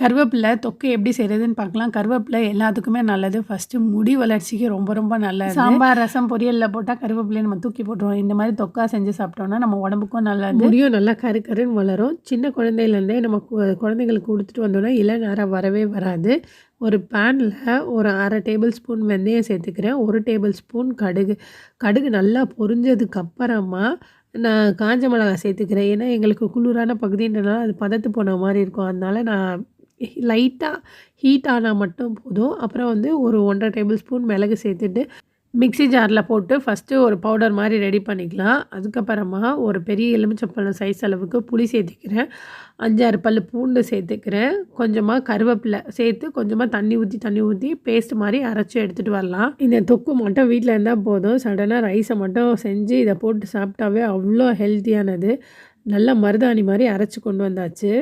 கருவேப்பிலை தொக்கு எப்படி செய்கிறதுன்னு பார்க்கலாம். கருவேப்பிலை எல்லாத்துக்குமே நல்லது. ஃபஸ்ட்டு முடி வளர்ச்சிக்கு ரொம்ப ரொம்ப நல்லது. சாம்பார் ரசம் பொரியலில் போட்டால் கருவேப்பிலையை நம்ம தூக்கி போட்டுருவோம். இந்த மாதிரி தொக்கா செஞ்சு சாப்பிட்டோம்னா நம்ம உடம்புக்கும் நல்லது. முடியும் நல்லா கரு கருன்னு வளரும். சின்ன குழந்தையிலேருந்தே நம்ம குழந்தைங்களுக்கு கொடுத்துட்டு வந்தோம்னா இளநரம் வரவே வராது. ஒரு பேனில் ஒரு அரை டேபிள் ஸ்பூன் வெந்தயம் சேர்த்துக்கிறேன். ஒரு டேபிள் ஸ்பூன் கடுகு. கடுகு நல்லா பொரிஞ்சதுக்கப்புறமா நான் காஞ்ச மிளகாய் சேர்த்துக்கிறேன். ஏன்னா எங்களுக்கு குளிரான பகுதின்றனால அது பதத்து போன மாதிரி இருக்கும். அதனால் நான் லைட்டாக ஹீட் ஆனால் மட்டும் போதும். அப்புறம் வந்து ஒரு ஒன்றரை டேபிள் ஸ்பூன் மிளகு சேர்த்துட்டு மிக்ஸி ஜாரில் போட்டு ஃபஸ்ட்டு ஒரு பவுடர் மாதிரி ரெடி பண்ணிக்கலாம். அதுக்கப்புறமா ஒரு பெரிய எலுமிச்சப்பழம் சைஸ் அளவுக்கு புளி சேர்த்துக்கிறேன். அஞ்சாறு பல் பூண்டு சேர்த்துக்கிறேன். கொஞ்சமாக கருவேப்பிலை சேர்த்து கொஞ்சமாக தண்ணி ஊற்றி தண்ணி ஊற்றி பேஸ்ட் மாதிரி அரைச்சி எடுத்துகிட்டு வரலாம். இந்த தொக்கு மட்டும் வீட்டில் இருந்தால் போதும். சடனாக ரைஸை மட்டும் செஞ்சு இதை போட்டு சாப்பிட்டாவே அவ்வளோ ஹெல்த்தியானது நல்ல மருதாணி மாதிரி அரைச்சி கொண்டு வந்தாச்சு.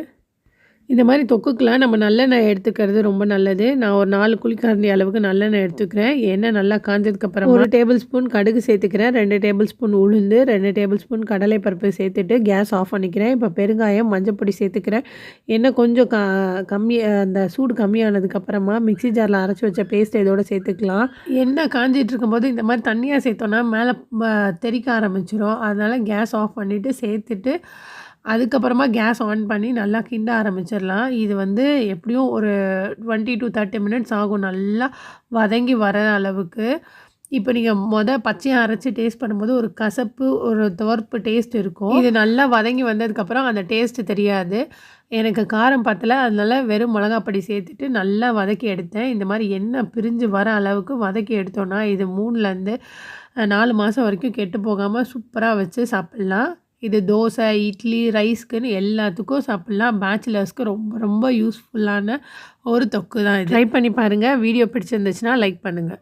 இந்த மாதிரி தொக்குக்கெலாம் நம்ம நல்லெண்ணெய் எடுத்துக்கிறது ரொம்ப நல்லது. நான் ஒரு நாலு குழிக்கரண்டி அளவுக்கு நல்லெண்ணெய் எடுத்துக்கிறேன். எண்ணெய் நல்லா காஞ்சதுக்கப்புறம் ஒரு டேபிள் ஸ்பூன் கடுகு சேர்த்துக்கிறேன். ரெண்டு டேபிள் ஸ்பூன் உளுந்து ரெண்டு டேபிள் ஸ்பூன் கடலைப்பருப்பு சேர்த்துட்டு கேஸ் ஆஃப் பண்ணிக்கிறேன். இப்போ பெருங்காயம் மஞ்சப்பொடி சேர்த்துக்கிறேன். எண்ணெய் கொஞ்சம் க கம்மி அந்த சூடு கம்மியானதுக்கப்புறமா மிக்ஸி ஜாரில் அரைச்சி வச்ச பேஸ்ட் இதோட சேர்த்துக்கலாம். எண்ணெய் காஞ்சிட்டு இருக்கும்போது இந்த மாதிரி தண்ணியாக சேர்த்தோன்னா மேலே தெறிக்க ஆரம்பிச்சிரும். அதனால் கேஸ் ஆஃப் பண்ணிவிட்டு சேர்த்துட்டு அதுக்கப்புறமா கேஸ் ஆன் பண்ணி நல்லா கிண்ட ஆரம்பிச்சிடலாம். இது வந்து எப்படியும் ஒரு டுவெண்ட்டி டு தேர்ட்டி மினிட்ஸ் ஆகும். நல்லா வதங்கி வர அளவுக்கு. இப்போ நீங்கள் மொதல் பச்சையாக அரைச்சி டேஸ்ட் பண்ணும்போது ஒரு கசப்பு ஒரு துவர்ப்பு டேஸ்ட் இருக்கும். இது நல்லா வதங்கி வந்ததுக்கப்புறம் அந்த டேஸ்ட்டு தெரியாது. எனக்கு காரம் பத்தல. அதனால வெறும் மிளகாப்பொடி சேர்த்துட்டு நல்லா வதக்கி எடுத்தேன். இந்த மாதிரி எண்ணெய் பிரிஞ்சு வர அளவுக்கு வதக்கி எடுத்தோன்னா இது மூணுலேருந்து நாலு மாதம் வரைக்கும் கெட்டு போகாமல் சூப்பராக வச்சு சாப்பிட்லாம். இது தோசை இட்லி ரைஸ்க்குன்னு எல்லாத்துக்கும் சாப்பிட்லாம். பேச்சுலர்ஸ்க்கு ரொம்ப ரொம்ப யூஸ்ஃபுல்லான ஒரு தொக்கு தான் இது. ட்ரை பண்ணி பாருங்கள் வீடியோ பிடிச்சிருந்துச்சுன்னா லைக் பண்ணுங்கள்